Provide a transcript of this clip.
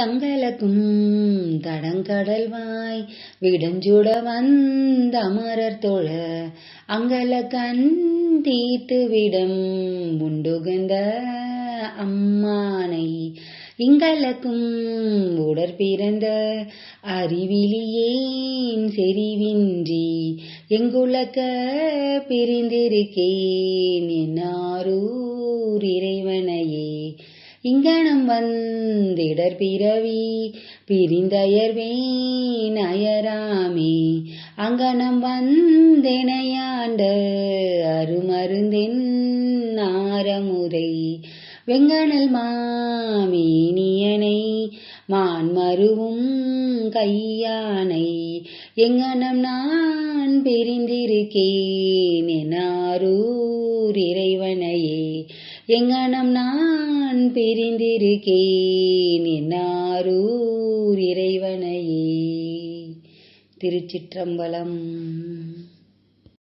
சங்கலக்கும் தடங்கடல்வாய் விடஞ்சுட வந்த அமரர் தொழ அங்கல கண் தீத்து விடம் உண்டுகந்த அம்மானை. இங்கலக்கும் உடற்பிறந்த அறிவிலியேன் செறிவின்றி எங்குலக்க பிரிந்திருக்கேன் என்னாரூர் இறைவனையே. இங்கனம் வந்திடர் பிறவி பிரிந்தயர்வேன் அயராமே அங்கனம் வந்தெனையாண்ட அருமருந்தென் ஆரமுதை. வெங்கனல் மாமேனியனை மான்மருவும் கையானை. எங்கனம் நான் பிரிந்திருக்கேன் என்னாரூர் இறைவனையே. எங்கனம் நான் பிரிந்திருக்கேன் என்னாரூர் இறைவனையே. திருச்சிற்றம்பலம்